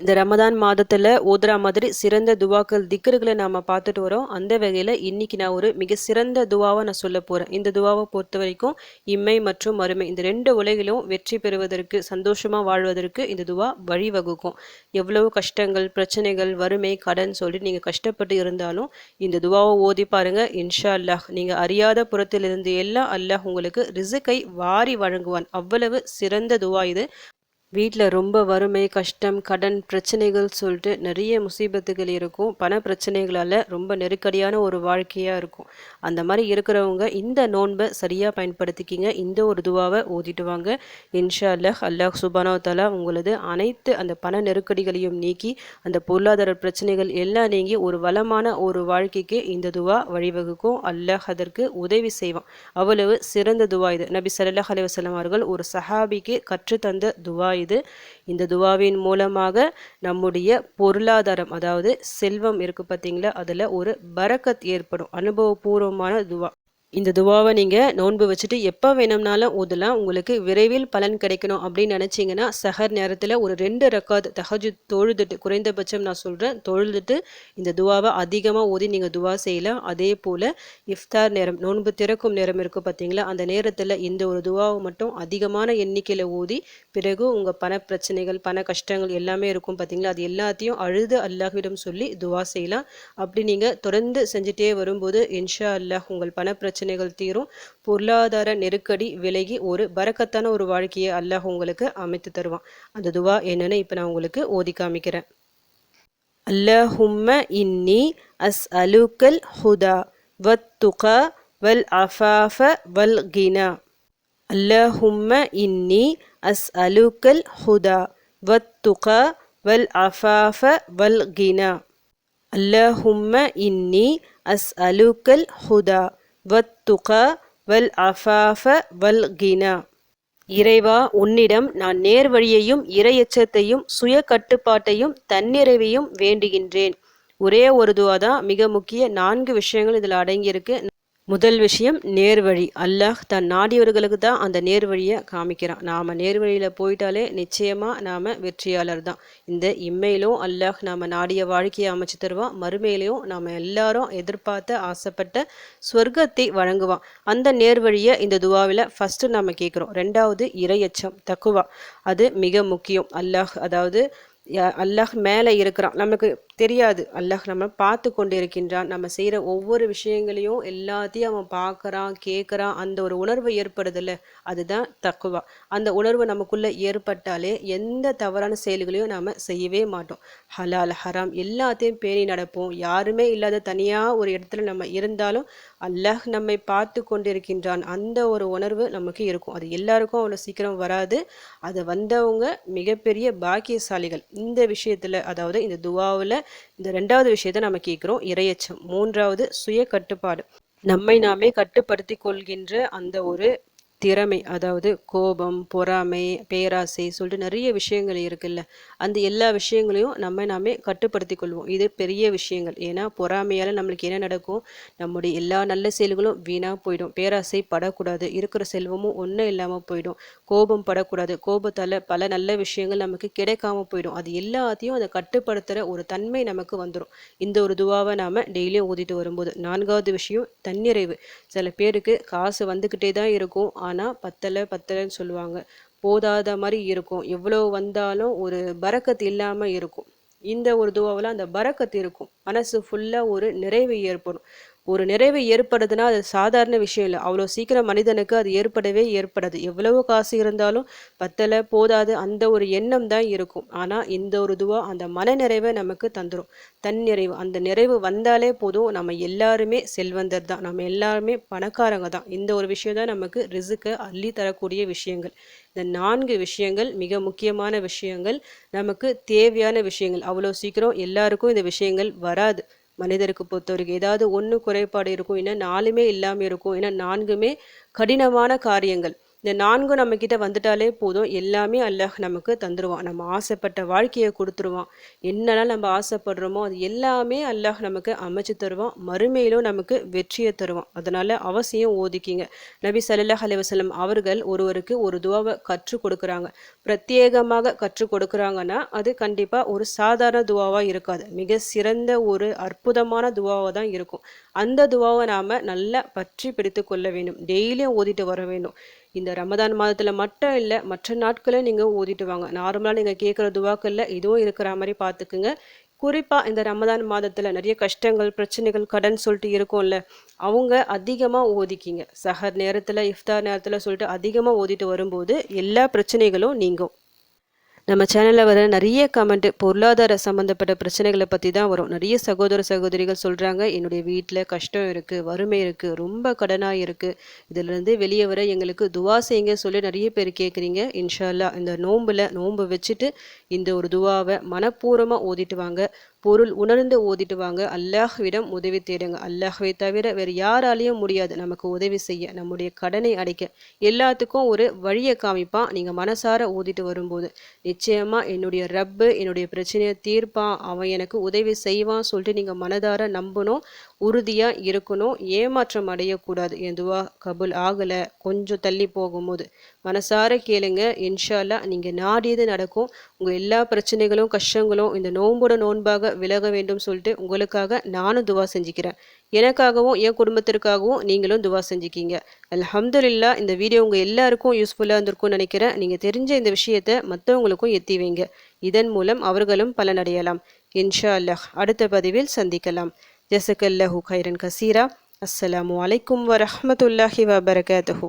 இந்த ரமதான் மாதத்தில் ஓதுற மாதிரி சிறந்த துவாக்கள் திக்கர்களை நாம் பார்த்துட்டு வரோம். அந்த வகையில் இன்னைக்கு நான் ஒரு மிக சிறந்த துவாவை நான் சொல்ல போகிறேன் இந்த துவாவை பொறுத்த வரைக்கும் இம்மை மற்றும் மறுமை இந்த ரெண்டு உலகிலும் வெற்றி பெறுவதற்கு சந்தோஷமாக வாழ்வதற்கு இந்த துவா வழிவகுக்கும். எவ்வளவு கஷ்டங்கள் பிரச்சனைகள் வறுமை கடன் சொல்லி நீங்கள் கஷ்டப்பட்டு இருந்தாலும் இந்த துவாவை ஓதி பாருங்க. இன்ஷா அல்லாஹ் நீங்கள் அறியாத புறத்திலிருந்து எல்லாம் அல்லாஹ் உங்களுக்கு ரிசுக்கை வாரி வழங்குவான். அவ்வளவு சிறந்த துவா இது. வீட்டில் ரொம்ப வறுமை கஷ்டம் கடன் பிரச்சனைகள் சொல்லிட்டு நிறைய முசீபத்துகள் இருக்கும். பண பிரச்சனைகளால் ரொம்ப நெருக்கடியான ஒரு வாழ்க்கையாக இருக்கும். அந்த மாதிரி இருக்கிறவங்க இந்த நோன்பை சரியாக பயன்படுத்திக்கிங்க. இந்த ஒரு துவாவை ஓதிட்டு வாங்க. இன்ஷா அல்லாஹ் அல்லாஹ் சுபானோ தலா உங்களது அனைத்து அந்த பண நெருக்கடிகளையும் நீக்கி அந்த பொருளாதார பிரச்சனைகள் எல்லாம் நீங்கி ஒரு வளமான ஒரு வாழ்க்கைக்கு இந்த துவா வழிவகுக்கும். அல்லாஹ் அதற்கு உதவி செய்வான். அவ்வளவு சிறந்த துவா இது. நபி சல்லாஹ் அலைவசல்லம் அவர்கள் ஒரு சஹாபிக்கு கற்றுத்தந்த துவா இது. இந்த துவாவின் மூலமாக நம்முடைய பொருளாதாரம் அதாவது செல்வம் இருக்கு பார்த்தீங்களா அதில் ஒரு பரக்கத் ஏற்படும். அனுபவபூர்வமான துவா இந்த துவாவை நீங்கள் நோன்பு வச்சுட்டு எப்போ வேணும்னாலும் ஓதலாம் உங்களுக்கு விரைவில் பலன் கிடைக்கணும் அப்படின்னு நினச்சிங்கன்னா சஹர் நேரத்தில் ஒரு ரெண்டு ரக்காத் தஹஜு தொழுதுட்டு குறைந்தபட்சம் நான் சொல்கிறேன் தொழுதுட்டு இந்த துவாவை அதிகமாக ஓதி நீங்கள் துவா செய்யலாம். அதே போல் இஃப்தார் நேரம் நோன்பு திறக்கும் நேரம் இருக்குது பார்த்தீங்களா அந்த நேரத்தில் இந்த ஒரு துவாவை மட்டும் அதிகமான எண்ணிக்கையில் ஓதி பிறகு உங்கள் பண பிரச்சனைகள் பண கஷ்டங்கள் எல்லாமே இருக்கும் பார்த்தீங்களா அது எல்லாத்தையும் அழுது அல்லாஹ்விடம் சொல்லி துவா செய்யலாம். அப்படி நீங்கள் தொடர்ந்து செஞ்சுட்டே வரும்போது இன்ஷா அல்லாஹ் உங்கள் பண பிரச்சனை பிரச்சனைகள் தீரும். பொருளாதார நெருக்கடி விலகி ஒரு பறக்கத்தான ஒரு வாழ்க்கையை அல்லாஹ் உங்களுக்கு அமைத்து தருவான். அந்த துவா என்னன்னு இப்போ நான் உங்களுக்கு ஓதி காமிக்கிறேன். அல்லஹும்ம இன்னி அஸ் அலுக்கல் ஹுதா வத்துகா வல் அஃபாஃப வல் கினா. அல்லஹும்ம இன்னி அஸ் அலுக்கல் ஹுதா வத்துகா வல் அஃபாஃப வல் கினா. அல்லாஹும்ம இன்னி அஸ் அலுக்கல் ஹுதா வத்துகா வல் அஃபாஃப வல் கினா. இறைவா உன்னிடம் நான் நேர்வழியையும் இறை இரையச்சத்தையும் சுய கட்டுப்பாட்டையும் தன்னிறைவையும் வேண்டுகின்றேன். ஒரே ஒரு துவா தான் மிக முக்கிய நான்கு விஷயங்கள் இதில் அடங்கியிருக்கு. முதல் விஷயம் நேர்வழி. அல்லாஹ் தன் நாடியவர்களுக்கு தான் அந்த நேர்வழியை காமிக்கிறான். நாம் நேர்வழியில் போயிட்டாலே நிச்சயமாக நாம் வெற்றியாளர் தான். இந்த இம்மையிலும் அல்லாஹ் நாம் நாடிய வாழ்க்கையை அமைச்சு தருவான். மறுமையிலையும் நாம் எல்லாரும் எதிர்பார்த்த ஆசைப்பட்ட ஸ்வர்க்கத்தை வழங்குவான். அந்த நேர்வழியை இந்த துவாவில் ஃபஸ்ட்டு நாம் கேட்குறோம் ரெண்டாவது இரையச்சம் தக்குவா. அது மிக முக்கியம். அல்லாஹ் அதாவது அல்லாஹ் மேலே இருக்கிறான். நமக்கு தெரியாது. அல்லாஹ் நம்ம பார்த்து கொண்டு இருக்கின்றான் நம்ம செய்கிற ஒவ்வொரு விஷயங்களையும் எல்லாத்தையும் அவன் பார்க்குறான் கேட்குறான். அந்த ஒரு உணர்வு ஏற்படுதில்ல. அதுதான் தக்குவா அந்த உணர்வு நமக்குள்ளே ஏற்பட்டாலே எந்த தவறான செயல்களையும் நாம் செய்யவே மாட்டோம். ஹலால் ஹராம் எல்லாத்தையும் பேணி நடப்போம். யாருமே இல்லாத தனியாக ஒரு இடத்துல நம்ம இருந்தாலும் அல்லாஹ் நம்மை பார்த்து கொண்டிருக்கின்றான். அந்த ஒரு உணர்வு நமக்கு இருக்கும். அது எல்லாருக்கும் அவ்வளோ சீக்கிரம் வராது. அது வந்தவங்க மிகப்பெரிய பாக்கியசாலிகள். இந்த விஷயத்தில் அதாவது இந்த துவாவில் இந்த ரெண்டாவது விஷயத்த நம்ம கேட்குறோம் இரையச்சம். மூன்றாவது சுய கட்டுப்பாடு நம்மை நாமே கட்டுப்படுத்தி கொள்கின்ற அந்த ஒரு திறமை அதாவது கோபம் பொறாமை பேராசை சொல்லிட்டு நிறைய விஷயங்கள் இருக்குல்ல. அந்த எல்லா விஷயங்களையும் நம்ம நாமே கட்டுப்படுத்தி கொள்வோம். இது பெரிய விஷயங்கள். ஏன்னா பொறாமையால் நம்மளுக்கு என்ன நடக்கும்? நம்முடைய எல்லா நல்ல செயல்களும் வீணாக போயிடும். பேராசை படக்கூடாது. இருக்கிற செல்வமும் ஒன்றும் இல்லாமல் போயிடும். கோபம் படக்கூடாது. கோபத்தால் பல நல்ல விஷயங்கள் நமக்கு கிடைக்காம போயிடும். அது எல்லாத்தையும் அதை கட்டுப்படுத்துகிற ஒரு தன்மை நமக்கு வந்துடும் இந்த ஒரு துவாவை நாம் டெய்லியும் ஊதிட்டு வரும்போது. நான்காவது விஷயம் தன்னிறைவு. சில பேருக்கு காசு வந்துக்கிட்டே தான் இருக்கும். ஆனால் பத்தலை பத்தலைன்னு சொல்லுவாங்க. போதாத மாதிரி இருக்கும். எவ்வளோ வந்தாலும் ஒரு பறக்கத்து இல்லாமல் இருக்கும். இந்த ஒரு துவாவில் அந்த பறக்கத்து இருக்கும். மனசு ஃபுல்லாக ஒரு நிறைவு ஏற்படும். ஒரு நிறைவு ஏற்படுதுன்னா அது சாதாரண விஷயம் இல்லை. அவ்வளோ சீக்கிரம் மனிதனுக்கு அது ஏற்படவே ஏற்படாது. எவ்வளவு காசு இருந்தாலும் பத்தலை போதாது அந்த ஒரு எண்ணம் தான் இருக்கும். ஆனால் இந்த ஒரு துவா அந்த மன நிறைவை நமக்கு தந்துடும் தன் நிறைவு. அந்த நிறைவு வந்தாலே போதும். நம்ம எல்லாருமே செல்வந்தர் தான். நம்ம எல்லாருமே பணக்காரங்க தான். இந்த ஒரு விஷயம் தான் நமக்கு ரிசுக்கை அள்ளி தரக்கூடிய விஷயங்கள். இந்த நான்கு விஷயங்கள் மிக முக்கியமான விஷயங்கள். நமக்கு தேவையான விஷயங்கள். அவ்வளோ சீக்கிரம் எல்லாருக்கும் இந்த விஷயங்கள் வராது. மனிதருக்கு பொறுத்தவரைக்கும் ஏதாவது ஒன்று குறைபாடு இருக்கும் ஏன்னா நாலுமே இல்லாமல் இருக்கும் ஏன்னா நான்குமே கடினமான காரியங்கள். இந்த நான்கும் நம்மக்கிட்ட வந்துட்டாலே போதும். எல்லாமே அல்லாஹ் நமக்கு தந்துடுவான் நம்ம ஆசைப்பட்ட வாழ்க்கையை கொடுத்துருவான். என்னெல்லாம் நம்ம ஆசைப்படுறோமோ அது எல்லாமே அல்லாஹ் நமக்கு அமைச்சு தருவான். மறுமையிலும் நமக்கு வெற்றியை தருவான். அதனால் அவசியம் ஓதிக்கிங்க. நபி சல்லாஹ் அலைவசலம் அவர்கள் ஒருவருக்கு ஒரு துவாவை கற்றுக் கொடுக்குறாங்க. பிரத்யேகமாக கற்றுக் கொடுக்குறாங்கன்னா அது கண்டிப்பாக ஒரு சாதாரண துவாவாக இருக்காது. மிக சிறந்த ஒரு அற்புதமான துவாவாக தான் இருக்கும். அந்த துவாவை நாம் நல்லா பற்றி பிடித்து கொள்ள வேண்டும். டெய்லியும் ஓதிட்டு வர வேண்டும். இந்த ரமதான் மாதத்தில் மட்டும் இல்லை மற்ற நாட்களும் நீங்கள் ஓதிட்டு வாங்க. நார்மலாக நீங்கள் கேட்குற துவாக்களில் இதுவும் இருக்கிற மாதிரி பார்த்துக்குங்க குறிப்பாக இந்த ரமதான் மாதத்தில் நிறைய கஷ்டங்கள் பிரச்சனைகள் கடன் சொல்லிட்டு இருக்கும்ல அவங்க அதிகமாக ஓதிக்கிங்க. சஹர் நேரத்தில் இஃப்தார் நேரத்தில் சொல்லிட்டு அதிகமாக ஓதிட்டு வரும்போது எல்லா பிரச்சனைகளும் நீங்கும். நம்ம சேனலில் வர நிறைய கமெண்ட் பொருளாதார சம்மந்தப்பட்ட பிரச்சனைகளை பற்றி தான் வரும். நிறைய சகோதர சகோதரிகள் சொல்கிறாங்க என்னுடைய வீட்டில் கஷ்டம் இருக்குது வறுமை இருக்குது ரொம்ப கடனாக இருக்குது இதிலிருந்து வெளியே வர எங்களுக்கு துவா செய்யுங்க சொல்லி நிறைய பேர் கேட்குறீங்க இன்ஷால்லா இந்த நோம்பில் நோன்பு வச்சுட்டு இந்த ஒரு துவாவை மனப்பூர்வமாக ஓதிட்டு வாங்க. பொருள் உணர்ந்து ஓதிட்டு வாங்க. அல்லாஹ்விடம் உதவி தேடுங்க. அல்லாஹ்வை தவிர வேறு யாராலையும் முடியாது. நமக்கு உதவி செய்ய நம்முடைய கடனை அடைக்க எல்லாத்துக்கும் ஒரு வழியை காமிப்பான் நீங்கள் மனசார ஓதிட்டு வரும்போது நிச்சயமாக என்னுடைய ரப்பு என்னுடைய பிரச்சனையை தீர்ப்பான். அவன் எனக்கு உதவி செய்வான் சொல்லிட்டு நீங்கள் மனதார நம்பணும். உறுதியாக இருக்கணும் ஏமாற்றம் அடையக்கூடாது. எதுவா கபுல் ஆகலை. கொஞ்சம் தள்ளி போகும்போது. மனசார கேளுங்க. இன்ஷால்லா நீங்கள் நாடியது நடக்கும். உங்கள் எல்லா பிரச்சனைகளும் கஷ்டங்களும் இந்த நோன்போட நோன்பாக விலக வேண்டும் சொல்லிட்டு உங்களுக்காக நானும் துவா செஞ்சுக்கிறேன். எனக்காகவும் என் குடும்பத்திற்காகவும் நீங்களும் துவா செஞ்சுக்கிங்க. அலமதுல்லா இந்த வீடியோ உங்கள் எல்லாருக்கும் யூஸ்ஃபுல்லாக இருந்திருக்கும்னு நினைக்கிறேன். நீங்கள் தெரிஞ்ச இந்த விஷயத்தை மற்றவங்களுக்கும் எத்தி வைங்க. இதன் மூலம் அவர்களும் பலனடையலாம். இன்ஷா அல்லாஹ் அடுத்த பதிவில் சந்திக்கலாம். ஜசக்கல்லஹு கைரன் கசீரா அஸ்ஸலாமு அலைக்கும் வரஹமத்துல்லாஹி வபரகாத்துஹூ